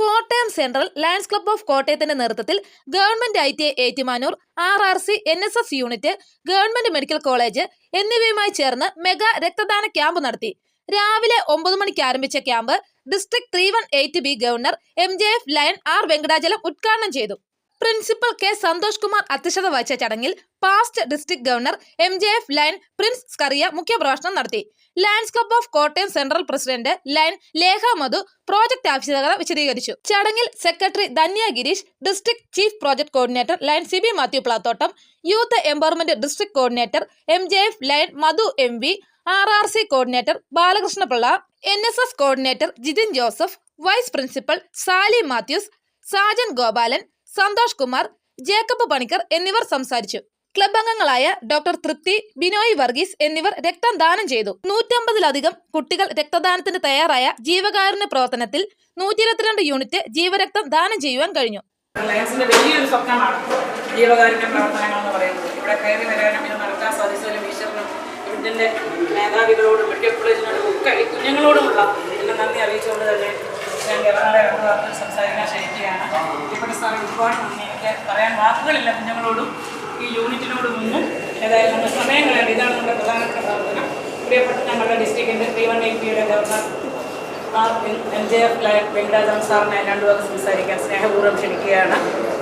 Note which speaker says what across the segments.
Speaker 1: Kottayam central lions club of കോട്ടയത്തിന്റെ നേതൃത്വത്തിൽ government I T I Ettumanoor R R C N S S unit government medical college എന്നിവയുമായി ചേർന്ന് mega രക്തദാന camp നടത്തി. രാവിലെ ഒമ്പത് മണിക്ക് ആരംഭിച്ച camp district three one eight B governor M J F lion R Venkatachalam ഉദ്ഘാടനം ചെയ്തു. പ്രിൻസിപ്പൽ കെ സന്തോഷ് കുമാർ അധ്യക്ഷത വഹിച്ച ചടങ്ങിൽ past district governor M J F lion prince Scaria മുഖ്യപ്രഭാഷണം നടത്തി. Lions club of Kottayam central president lion Lekha Madhu project ആവശ്യകത വിശദീകരിച്ചു. ചടങ്ങിൽ secretary Dhanya Girish district chief project coordinator lion C B Mathew Plathottam youth empowerment district coordinator M J F lion Madhu M V R R C coordinator Balakrishnapillai N S S coordinator Jithin Joseph vice principal Sally Mathews Sajan Gopalan Santhosh Kumar Jacob Panicker എന്നിവർ സംസാരിച്ചു. Club അംഗങ്ങളായ doctor തൃപ്തി ബിനോയ് വർഗീസ് എന്നിവർ രക്തം ദാനം ചെയ്തു. നൂറ്റമ്പതിലധികം കുട്ടികൾ രക്തദാനത്തിന് തയ്യാറായ ജീവകാരുണ്യ പ്രവർത്തനത്തിൽ നൂറ്റി ഇരുപത്തിരണ്ട് യൂണിറ്റ് ജീവരക്തം ദാനം ചെയ്യുവാൻ കഴിഞ്ഞു.
Speaker 2: ലയൻസിന്റെ വലിയൊരു സ്വപ്നമാണ് ജീവകാരുണ്യ പ്രവർത്തനങ്ങൾ പറയുന്നത്. ഇവിടെ കയറി വരാനും നടക്കാൻ സാധിച്ചതിലും ഈശ്വരനും മേധാവികളോടും മെഡിക്കൽ കോളേജിനോടും ഒക്കെ കുഞ്ഞുങ്ങളോടുമുള്ള എന്റെ നന്ദി അറിയിച്ചുകൊണ്ട് തന്നെ ഞാൻ ഗവർണറെ രണ്ട് വാക്കുകൾ സംസാരിക്കാൻ ക്ഷണിക്കുകയാണ് ഇവിടെ സാർ ഒരുപാട് നന്ദി എനിക്ക് പറയാൻ വാക്കുകളില്ല കുഞ്ഞുങ്ങളോടും ഈ യൂണിറ്റിനോടും ഒന്നും. ഏതായാലും നമ്മുടെ സമയം ഇതാണ് നമ്മുടെ പ്രധാന പ്രവർത്തനം. പ്രിയപ്പെട്ട ഞങ്ങളുടെ ഡിസ്ട്രിക്റ്റിന്റെ ത്രീ വൺ എയ്റ്റ് പിയുടെ governor M J F lion Venkatachalam സാറിനെ രണ്ടു വാക്ക് സംസാരിക്കാൻ സ്നേഹപൂർവം ക്ഷണിക്കുകയാണ്.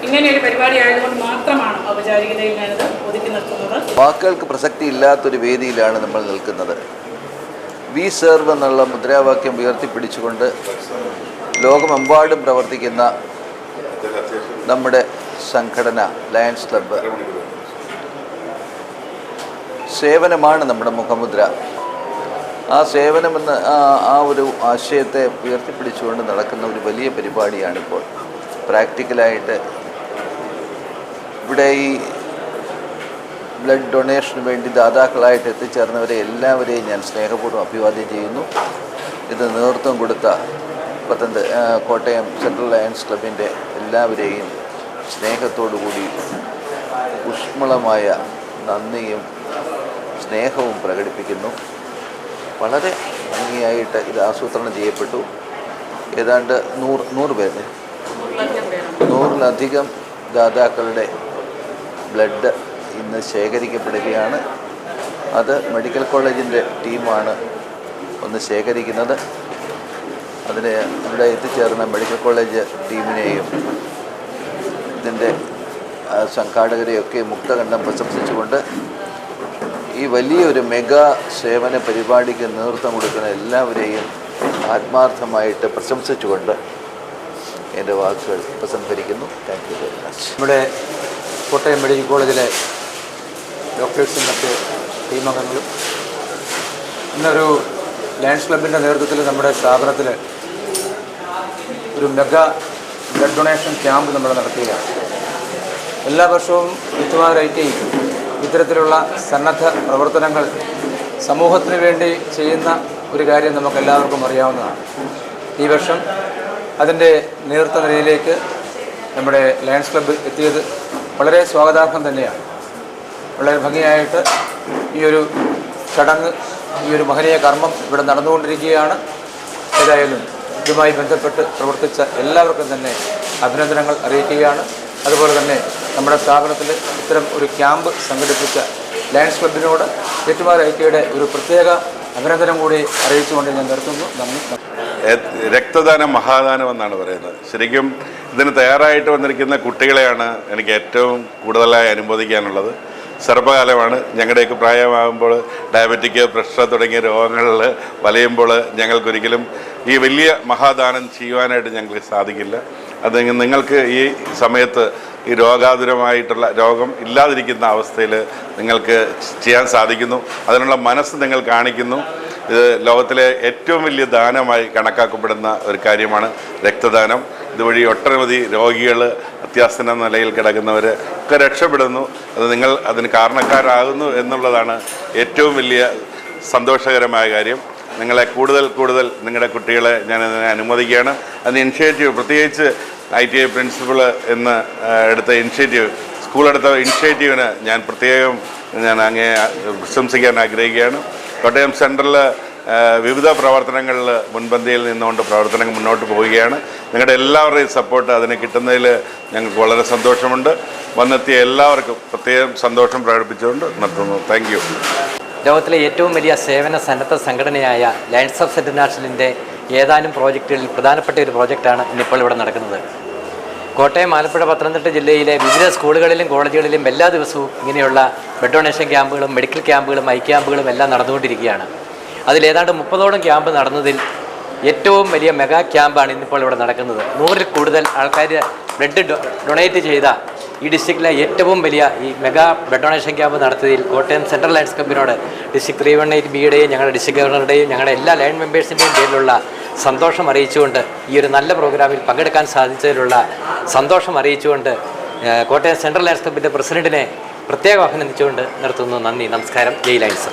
Speaker 2: ഇങ്ങനെ ഒരു പരിപാടി ആയതുകൊണ്ട് മാത്രമാണ് ഔപചാരികതയിൽ ഞാനത് ഒതുക്കി നിർത്തുന്നത്.
Speaker 3: വാക്കുകൾക്ക് പ്രസക്തി ഇല്ലാത്തൊരു വേദിയിലാണ് നമ്മൾ നിൽക്കുന്നത്. വി സെർവ് എന്നുള്ള മുദ്രാവാക്യം ഉയർത്തിപ്പിടിച്ചുകൊണ്ട് ലോകമെമ്പാടും പ്രവർത്തിക്കുന്ന നമ്മുടെ സംഘടന ലയൺസ് ക്ലബ്ബ്. സേവനമാണ് നമ്മുടെ മുഖമുദ്ര. ആ സേവനമെന്ന് ആ ഒരു ആശയത്തെ ഉയർത്തിപ്പിടിച്ചുകൊണ്ട് നടക്കുന്ന ഒരു വലിയ പരിപാടിയാണിപ്പോൾ. പ്രാക്ടിക്കലായിട്ട് ഇവിടെ ഈ ബ്ലഡ് ഡൊണേഷന് വേണ്ടി ദാതാക്കളായിട്ട് എത്തിച്ചേർന്നവരെ എല്ലാവരെയും ഞാൻ സ്നേഹപൂർവം അഭിവാദ്യം ചെയ്യുന്നു. ഇത് നേതൃത്വം കൊടുത്ത പത്തനംത് ആ, കോട്ടയം സെൻട്രൽ ലയൺസ് ക്ലബിന്റെ എല്ലാവരെയും സ്നേഹത്തോടുകൂടി ഊഷ്മളമായ നന്ദിയും സ്നേഹവും പ്രകടിപ്പിക്കുന്നു. വളരെ ഭംഗിയായിട്ട് ഇത് ആസൂത്രണം ചെയ്യപ്പെട്ടു. ഏതാണ്ട് നൂറ് നൂറ് പേര് നൂറിലധികം ദാതാക്കളുടെ ബ്ലഡ് ഇന്ന് ശേഖരിക്കപ്പെടുകയാണ്. അത് മെഡിക്കൽ കോളേജിന്റെ ടീമാണ് ഒന്ന് ശേഖരിക്കുന്നത്. അതിന് ഇവിടെ എത്തിച്ചേർന്ന മെഡിക്കൽ കോളേജ് ടീമിനെയും ഇതിന്റെ സംഘാടകരെയൊക്കെ മുക്തകണ്ഠം പ്രശംസിച്ചുകൊണ്ട് ഈ വലിയൊരു മെഗാ സേവന പരിപാടിക്ക് നേതൃത്വം കൊടുക്കുന്ന എല്ലാവരെയും ആത്മാർത്ഥമായിട്ട് പ്രശംസിച്ചുകൊണ്ട് എന്റെ വാക്കുകൾ ഉപസംഹരിക്കുന്നു താങ്ക് യു വെരി മച്ച്
Speaker 4: നമ്മുടെ കോട്ടയം മെഡിക്കൽ കോളേജിലെ ഡോക്ടേഴ്സും മറ്റ് ടീമംഗങ്ങളും ഇന്നൊരു ലയൺസ് ക്ലബിന്റെ നേതൃത്വത്തിൽ നമ്മുടെ സ്ഥാപനത്തിൽ ഒരു മെഗാ ബ്ലഡ് ഡൊണേഷൻ ക്യാമ്പ് നമ്മൾ നടത്തുകയാണ്. എല്ലാ വർഷവും വിത്തുമാരൈറ്റി ഇത്തരത്തിലുള്ള സന്നദ്ധ പ്രവർത്തനങ്ങൾ സമൂഹത്തിന് വേണ്ടി ചെയ്യുന്ന ഒരു കാര്യം നമുക്ക് എല്ലാവർക്കും അറിയാവുന്നതാണ്. ഈ വർഷം അതിന്റെ നേതൃത്വ നിലയിലേക്ക് നമ്മുടെ ലയൺസ് ക്ലബ്ബ് എത്തിയത് വളരെ സ്വാഗതാർഹം തന്നെയാണ്. വളരെ ഭംഗിയായിട്ട് ഈ ഒരു ചടങ്ങ് ഈ ഒരു മഹനീയ കർമ്മം ഇവിടെ നടന്നുകൊണ്ടിരിക്കുകയാണ്. ഏതായാലും ഇതുമായി ബന്ധപ്പെട്ട് പ്രവർത്തിച്ച എല്ലാവർക്കും തന്നെ അഭിനന്ദനങ്ങൾ അറിയിക്കുകയാണ്. അതുപോലെ തന്നെ നമ്മുടെ സ്ഥാപനത്തിൽ ഇത്തരം ഒരു ക്യാമ്പ് സംഘടിപ്പിച്ച ലയൺസ് ക്ലബിനോട് ഏറ്റുമാർ ഐക്യയുടെ ഒരു പ്രത്യേക അഭിനന്ദനം കൂടി അറിയിച്ചുകൊണ്ട് ഞാൻ നിർത്തുന്നു. നന്ദി
Speaker 5: രക്തദാനം മഹാദാനം എന്നാണ് പറയുന്നത്. ശരിക്കും ഇതിന് തയ്യാറായിട്ട് വന്നിരിക്കുന്ന കുട്ടികളെയാണ് എനിക്ക് ഏറ്റവും കൂടുതലായി അനുമോദിക്കാനുള്ളത്. ചെറുപ്പകാലമാണ് ഞങ്ങളുടെയൊക്കെ പ്രായമാകുമ്പോൾ ഡയബറ്റിക് പ്രഷർ തുടങ്ങിയ രോഗങ്ങളിൽ വലയുമ്പോൾ ഞങ്ങൾക്കൊരിക്കലും ഈ വലിയ മഹാദാനം ചെയ്യുവാനായിട്ട് ഞങ്ങൾക്ക് സാധിക്കില്ല. അത് നിങ്ങൾക്ക് ഈ സമയത്ത് ഈ രോഗാതുരമായിട്ടുള്ള രോഗം ഇല്ലാതിരിക്കുന്ന അവസ്ഥയിൽ നിങ്ങൾക്ക് ചെയ്യാൻ സാധിക്കുന്നു. അതിനുള്ള മനസ്സ് നിങ്ങൾ കാണിക്കുന്നു. ഇത് ലോകത്തിലെ ഏറ്റവും വലിയ ദാനമായി കണക്കാക്കപ്പെടുന്ന ഒരു കാര്യമാണ് രക്തദാനം. ഇതുവഴി ഒട്ടനവധി രോഗികൾ അത്യാസന നിലയിൽ കിടക്കുന്നവർ ഒക്കെ രക്ഷപ്പെടുന്നു. അത് നിങ്ങൾ അതിന് കാരണക്കാരാകുന്നു എന്നുള്ളതാണ് ഏറ്റവും വലിയ സന്തോഷകരമായ കാര്യം. നിങ്ങളെ കൂടുതൽ കൂടുതൽ നിങ്ങളുടെ കുട്ടികളെ ഞാൻ അതിനെ അനുമതിക്കുകയാണ് അതിന് ഇനിഷ്യേറ്റീവ് പ്രത്യേകിച്ച് ഐ ടി ഐ പ്രിൻസിപ്പൾ എന്ന് എടുത്ത ഇനിഷ്യേറ്റീവ് സ്കൂളെടുത്ത ഇനിഷ്യേറ്റീവിന് ഞാൻ പ്രത്യേകം ഞാൻ അങ്ങേ പ്രശംസിക്കാൻ ആഗ്രഹിക്കുകയാണ്. കോട്ടയം സെൻട്രൽ വിവിധ പ്രവർത്തനങ്ങളിൽ മുൻപന്തിയിൽ നിന്നുകൊണ്ട് പ്രവർത്തനങ്ങൾ മുന്നോട്ട് പോവുകയാണ്. നിങ്ങളുടെ എല്ലാവരുടെയും സപ്പോർട്ട് അതിന് കിട്ടുന്നതിൽ ഞങ്ങൾക്ക് വളരെ സന്തോഷമുണ്ട്. വന്നെത്തിയ എല്ലാവർക്കും പ്രത്യേകം സന്തോഷം പ്രകടിപ്പിച്ചുകൊണ്ട് നിർത്തുന്നു. താങ്ക് യു
Speaker 6: ലോകത്തിലെ ഏറ്റവും വലിയ സേവന സന്നദ്ധ സംഘടനയായ ലയൺസ് ഓഫ് ഇന്റർനാഷണലിന്റെ ഏതാനും പ്രോജക്റ്റുകളിൽ പ്രധാനപ്പെട്ട ഒരു പ്രോജക്റ്റാണ് ഇന്നിപ്പോൾ ഇവിടെ നടക്കുന്നത്. കോട്ടയം ആലപ്പുഴ പത്തനംതിട്ട ജില്ലയിലെ വിവിധ സ്കൂളുകളിലും കോളേജുകളിലും എല്ലാ ദിവസവും ഇങ്ങനെയുള്ള ബ്ലഡ് ഡൊണേഷൻ ക്യാമ്പുകളും മെഡിക്കൽ ക്യാമ്പുകളും ഐ ക്യാമ്പുകളും എല്ലാം നടന്നുകൊണ്ടിരിക്കുകയാണ്. അതിലേതാണ്ട് മുപ്പതോളം ക്യാമ്പ് നടന്നതിൽ ഏറ്റവും വലിയ മെഗാ ക്യാമ്പാണ് ഇന്നിപ്പോൾ ഇവിടെ നടക്കുന്നത്. നൂറിൽ കൂടുതൽ ആൾക്കാർ ബ്ലഡ് ഡൊണേറ്റ് ചെയ്ത ഈ ഡിസ്ട്രിക്റ്റിലെ ഏറ്റവും വലിയ ഈ മെഗാ ബ്ലഡ് ഡൊണേഷൻ ക്യാമ്പ് നടത്തിയതിൽ കോട്ടയം സെൻട്രൽ ലയൻസ് ക്ലബിനോട് ഡിസ്ട്രിക്ട് ത്രീ വൺ എയ്റ്റ് ബിയുടെയും ഞങ്ങളുടെ ഡിസ്ട്രിക്ട് ഗവർണറുടെയും ഞങ്ങളുടെ എല്ലാ ലയൺ മെമ്പേഴ്സിന്റെയും പേരിലുള്ള സന്തോഷം അറിയിച്ചുകൊണ്ട് ഈ ഒരു നല്ല പ്രോഗ്രാമിൽ പങ്കെടുക്കാൻ സാധിച്ചതിലുള്ള സന്തോഷം അറിയിച്ചുകൊണ്ട് കോട്ടയം സെൻട്രൽ ലയൻസ് ക്ലബിന്റെ പ്രസിഡന്റിനെ പ്രത്യേകം അഭിനന്ദിച്ചുകൊണ്ട് നിർത്തുന്നു. നന്ദി. നമസ്കാരം. ജയ്
Speaker 7: ലൈൻസ്.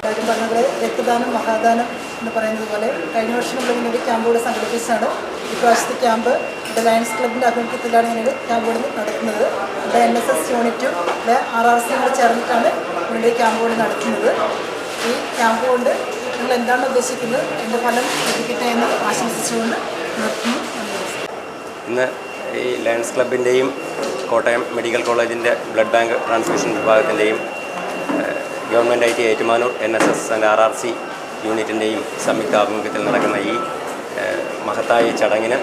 Speaker 7: രക്തദാനം മഹാദാനം എന്ന് പറയുന്നത് പോലെ കഴിഞ്ഞ വർഷം ഒരു ക്യാമ്പ് സംഘടിപ്പിച്ചാണ് ഇപ്രാവശ്യത്തെ ക്യാമ്പ് ഇവിടെ ലയൺസ് ക്ലബിന്റെ ആഭിമുഖ്യത്തിലാണ് ഒരു ക്യാമ്പ് കൂടെ നടത്തുന്നത് ഇവിടെ എൻ എസ് എസ് യൂണിറ്റും ഇവിടെ ആർ ആർ സിയും കൂടെ ചേർന്നിട്ടാണ് ഇവിടെ ക്യാമ്പ് കൂടെ നടത്തുന്നത് ഈ ക്യാമ്പ് കൊണ്ട് നിങ്ങൾ എന്താണ് ഉദ്ദേശിക്കുന്നത്? എന്റെ ഫലം ലഭിക്കട്ടെ എന്ന് ആശംസിച്ചുകൊണ്ട് നിർത്തുന്നു.
Speaker 8: ഇന്ന് ഈ ലയൺസ് ക്ലബിന്റെയും കോട്ടയം മെഡിക്കൽ കോളേജിന്റെ blood bank transmission വിഭാഗത്തിന്റെയും government I T Ettumanoor N S S and R R C യൂണിറ്റിന്റെയും സംയുക്ത ആഭിമുഖ്യത്തിൽ നടക്കുന്ന ഈ മഹത്തായ ചടങ്ങിന്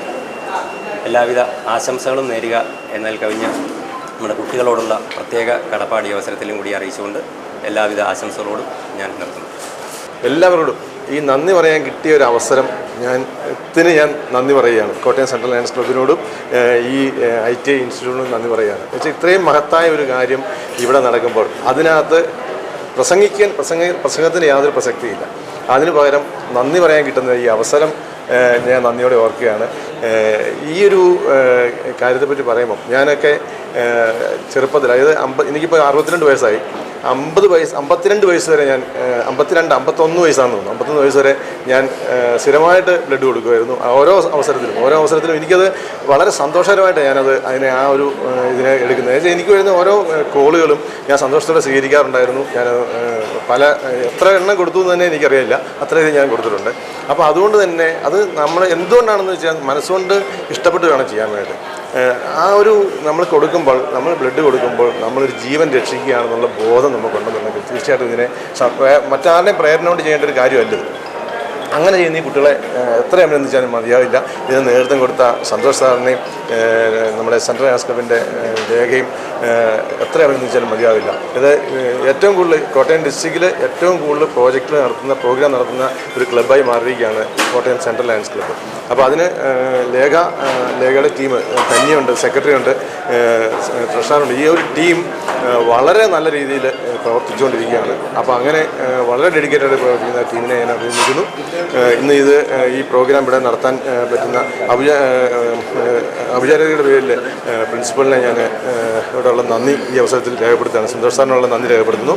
Speaker 8: എല്ലാവിധ ആശംസകളും നേരുക എന്നതിൽ കവിഞ്ഞ് നമ്മുടെ കുട്ടികളോടുള്ള പ്രത്യേക കടപ്പാടി അവസരത്തിലും കൂടി അറിയിച്ചുകൊണ്ട് എല്ലാവിധ ആശംസകളോടും ഞാൻ നിർത്തുന്നു.
Speaker 9: എല്ലാവരോടും ഈ നന്ദി പറയാൻ കിട്ടിയ ഒരു അവസരം ഞാൻ ത്തിന് ഞാൻ നന്ദി പറയുകയാണ്. കോട്ടയം സെൻട്രൽ ലയൺസ് ക്ലബിനോടും ഈ ഐ ടി ഐ ഇൻസ്റ്റിറ്റ്യൂട്ടിനോടും നന്ദി പറയുകയാണ്. വെച്ചാൽ ഇത്രയും മഹത്തായ ഒരു കാര്യം ഇവിടെ നടക്കുമ്പോൾ അതിനകത്ത് പ്രസംഗിക്കാൻ പ്രസംഗ പ്രസംഗത്തിന് യാതൊരു പ്രസക്തിയില്ല. അതിന് പകരം നന്ദി പറയാൻ കിട്ടുന്ന ഈ അവസരം ഞാൻ നന്ദിയോടെ ഓർക്കുകയാണ്. ഈ ഒരു കാര്യത്തെപ്പറ്റി പറയുമ്പോൾ ഞാനൊക്കെ ചെറുപ്പത്തിൽ അതായത് അമ്പ എനിക്കിപ്പോൾ അറുപത്തിരണ്ട് വയസ്സായി. അമ്പത് വയസ്സ് അമ്പത്തിരണ്ട് വയസ്സ് വരെ ഞാൻ അമ്പത്തിരണ്ട് അമ്പത്തൊന്ന് വയസ്സാണെന്ന് തോന്നുന്നു. അമ്പത്തൊന്ന് വയസ്സ് വരെ ഞാൻ സ്ഥിരമായിട്ട് ബ്ലഡ് കൊടുക്കുമായിരുന്നു. ഓരോ അവസരത്തിലും ഓരോ അവസരത്തിലും എനിക്കത് വളരെ സന്തോഷകരമായിട്ട് ഞാനത് അതിനെ ആ ഒരു ഇതിനെ എടുക്കുന്നത്. എനിക്ക് വരുന്ന ഓരോ കോളുകളും ഞാൻ സന്തോഷത്തോടെ സ്വീകരിക്കാറുണ്ടായിരുന്നു. ഞാൻ പല എത്ര എണ്ണം കൊടുത്തു എന്ന് തന്നെ എനിക്കറിയില്ല. അത്രയധികം ഞാൻ കൊടുത്തിട്ടുണ്ട്. അപ്പോൾ അതുകൊണ്ട് തന്നെ അത് നമ്മൾ എന്തുകൊണ്ടാണെന്ന് വെച്ചാൽ മനസ്സുകൊണ്ട് ഇഷ്ടപ്പെട്ട് വേണം ചെയ്യാൻ വേണ്ടി. ആ ഒരു നമ്മൾ കൊടുക്കുമ്പോൾ നമ്മൾ ബ്ലഡ് കൊടുക്കുമ്പോൾ നമ്മളൊരു ജീവൻ രക്ഷിക്കുകയാണെന്നുള്ള ബോധം നമുക്കുണ്ടെന്നുണ്ടെങ്കിൽ തീർച്ചയായിട്ടും ഇതിനെ മറ്റാരുടെയും പ്രേരണ കൊണ്ട് ചെയ്യേണ്ട ഒരു കാര്യമല്ല അങ്ങനെ ചെയ്യുന്ന ഈ കുട്ടികളെ എത്ര അഭിനന്ദിച്ചാലും മതിയാവില്ല. ഇത് നേതൃത്വം കൊടുത്ത സന്തോഷ് സാറിനെയും നമ്മുടെ സെൻട്രൽ ആർട്സ് ക്ലബിന്റെ രേഖയും എത്ര അഭിനന്ദിച്ചാലും മതിയാവില്ല. ഇത് ഏറ്റവും കൂടുതൽ കോട്ടയം ഡിസ്ട്രിക്റ്റിൽ ഏറ്റവും കൂടുതൽ പ്രോജക്റ്റ് നടത്തുന്ന പ്രോഗ്രാം നടത്തുന്ന ഒരു ക്ലബ്ബായി മാറിയിരിക്കുകയാണ് കോട്ടയം സെൻട്രൽ ലയൺസ് ക്ലബ്ബ്. അപ്പോൾ അതിന് ലേഖ ലേഖയുടെ ടീം തന്നെയുണ്ട് സെക്രട്ടറി ഉണ്ട് ട്രഷറുണ്ട്. ഈ ഒരു ടീം വളരെ നല്ല രീതിയിൽ പ്രവർത്തിച്ചുകൊണ്ടിരിക്കുകയാണ്. അപ്പോൾ അങ്ങനെ വളരെ ഡെഡിക്കേറ്റഡ് പ്രവർത്തിക്കുന്ന ടീമിനെ ഞാൻ അഭിനന്ദിക്കുന്നു. ഇന്ന് ഇത് ഈ പ്രോഗ്രാം ഇവിടെ നടത്താൻ പറ്റുന്ന ഔപചാരികയുടെ പേരിൽ പ്രിൻസിപ്പലിനെ ഞാൻ ഇവിടെയുള്ള നന്ദി ഈ അവസരത്തിൽ രേഖപ്പെടുത്തുകയാണ്. സന്തോഷ് സാറിനുള്ള നന്ദി രേഖപ്പെടുത്തുന്നു.